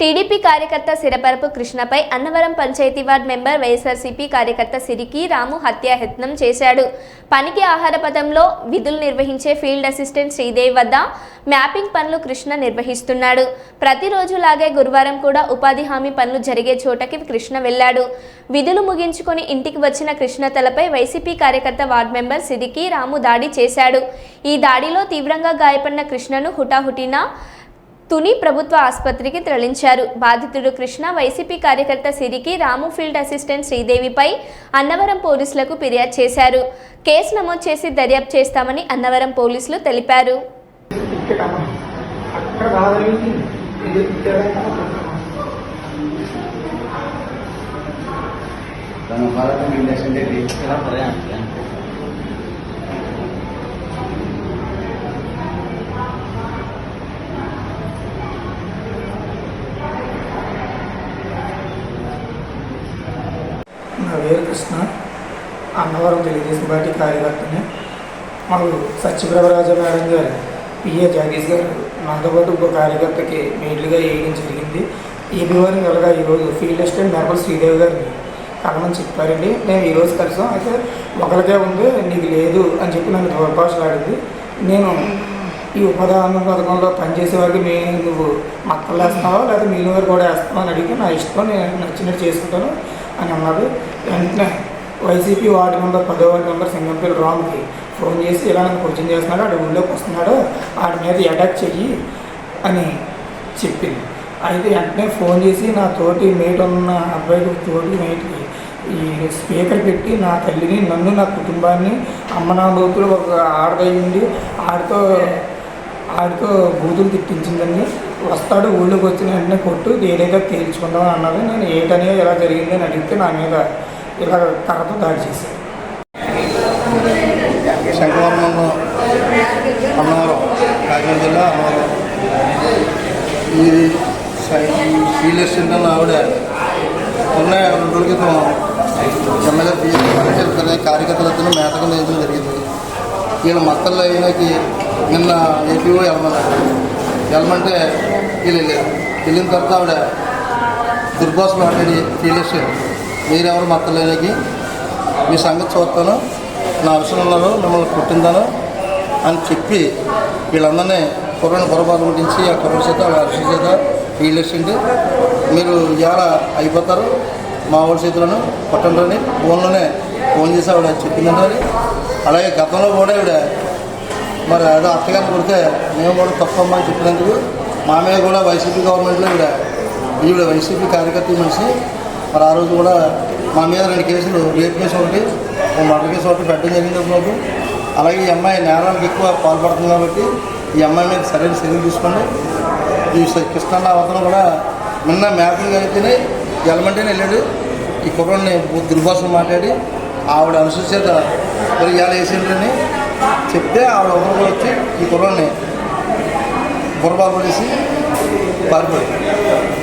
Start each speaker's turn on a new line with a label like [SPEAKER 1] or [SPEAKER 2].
[SPEAKER 1] TDP కార్యకర్త Siraparapu కృష్ణపై Annavaram panchayati ward member YSRCP కార్యకర్త సిరికి రాము హత్యాయత్నం చేశాడు. పనికి ఆహార పదంలో విధులు నిర్వహించే ఫీల్డ్ అసిస్టెంట్ శ్రీదేవి వద్ద మ్యాపింగ్ పనులు కృష్ణ నిర్వహిస్తున్నాడు. ప్రతిరోజు లాగే గురువారం కూడా ఉపాధి హామీ పనులు జరిగే చోటకి కృష్ణ వెళ్ళాడు. విధులు ముగించుకొని ఇంటికి వచ్చిన కృష్ణ తలపై వైసీపీ కార్యకర్త వార్డ్ మెంబర్ సిరికి రాము దాడి చేశాడు. ఈ దాడిలో తీవ్రంగా గాయపడిన కృష్ణను హుటాహుటిన తుని ప్రభుత్వ ఆసుపత్రికి తరలించారు. బాధితుడు కృష్ణ వైసీపీ కార్యకర్త సిరికి రాము ఫీల్డ్ అసిస్టెంట్ శ్రీదేవిపై అన్నవరం పోలీసులకు ఫిర్యాదు చేశారు. కేసు నమోదు చేసి దర్యాప్తు చేస్తామని అన్నవరం పోలీసులు తెలిపారు.
[SPEAKER 2] ఇక్కడ అక్కడ రాదని పేరు కృష్ణ. అన్నవరం తెలుగుదేశం పార్టీ కార్యకర్తని. మాకు సత్యప్రభరాజ మేడం గారు పిఏ జగదీష్ గారు నాతో పాటు ఒక కార్యకర్తకి మెయిన్లుగా వేయడం జరిగింది. ఏపీ వారిని కలగా ఈరోజు ఫీల్డ్ అసిస్టెంట్ నిర్మల్ శ్రీదేవి గారిని కలమని చెప్పారండి. మేము ఈరోజు కలిసాం. అయితే ఒకరికే ఉంది నీకు లేదు అని చెప్పి నన్ను దూరభాషలాడింది నేను ఈ ఉపదాన పథకంలో పనిచేసే వారికి మీ నువ్వు మక్కలు వేస్తున్నావా? లేదా మీ వారు కూడా వేస్తావా అని అడిగి నా ఇష్టం నేను నచ్చినట్టు చేసుకుంటాను అని అన్నాడు. వెంటనే వైసీపీ వార్డు మెంబర్ పదో వార్డు మెంబర్ సింగంపల్లి రామ్కి ఫోన్ చేసి ఇలా నన్ను కోచింగ్ చేస్తున్నాడు ఆడు ఊళ్ళోకి వస్తున్నాడు ఆడి మీద అటాక్ చెయ్యి అని చెప్పింది. అయితే వెంటనే ఫోన్ చేసి నా తోటి మేట్ ఉన్న అబ్బాయికి తోటి మేట్కి ఈ స్పీకర్ పెట్టి నా తల్లిని నన్ను నా కుటుంబాన్ని అమ్మ నా బూతులు ఒక ఆడదై ఉండి ఆడితో ఆడితో బూతులు తిట్టించిందండి. వస్తాడు ఊళ్ళోకి వచ్చిన వెంటనే కొట్టు ఏదైతే తేల్చుకుందాం అన్నది. నేను ఏటనే ఎలా జరిగింది అని అడిగితే నా మీద ఇలా కర్రతో దాడి చేశాను
[SPEAKER 3] శంకవరం అన్నవరం కాకినాడ జిల్లా అన్నవరం ఇది ఫీల్డ్ అసిస్టెంట్ అన్న ఆవిడ ఉన్న రెండు రోజుల క్రితం ఎమ్మెల్యే పిఎస్సీ కార్యకర్తలతో మేతకం చేయడం జరిగింది. వీళ్ళ మక్కల్లో అయినకి నిన్న ఏపీఓ వెళ్ళమన్నా వెళ్ళమంటే వీళ్ళు వెళ్ళారు వెళ్ళిన తర్వాత ఆవిడ దుర్భాషలు మాట్లాడి ఫీల్డ్ మీరెవరు మక్కలేనికి మీ సంగతి చూస్తాను. నా అవసరంలో మిమ్మల్ని పుట్టిందాను అని చెప్పి వీళ్ళందరినీ కుర్రని పొరపాటు గురించి ఆ కుర్ర చేత వాళ్ళ అరిసి చేత ఫీల్డ్ మీరు ఇవాళ అయిపోతారు. మా వాళ్ళ చేతులను పట్టండి ఫోన్లోనే ఫోన్ చేసి ఆవిడ చెప్పిందంటే అలాగే గతంలో కూడా ఆవిడ మరి అదో అత్తగారిని కొడితే మేము కూడా తప్పమ్మ అని చెప్పినందుకు మామయ్య కూడా వైసీపీ గవర్నమెంట్లో ఈవిడ ఈవిడ వైసీపీ కార్యకర్త మనిషి. మరి ఆ రోజు కూడా మా మీద రెండు కేసులు రేప్ కేసు ఒకటి మర్డర్ కేసు ఒకటి పెట్టడం జరిగింది అలాగే ఈ అమ్మాయి నేరానికి ఎక్కువ పాల్పడుతుంది కాబట్టి ఈ అమ్మాయి మీద సరైన చర్యలు తీసుకోండి. ఈ స- కృష్ణ అవతరం కూడా నిన్న మ్యాపింగ్ అయితేనే ఎలమంటేనే వెళ్ళాడు. ఈ కుర్రాన్ని దుర్భాషలు మాట్లాడి ఆవిడ అనుసూచేత మరి ఇవాళ వేసిండ్రని చెప్తే ఆవిడ ఒకరు వచ్చి ఈ కుర్రాన్ని బుర్రబాబు వేసి పారిపోయాడు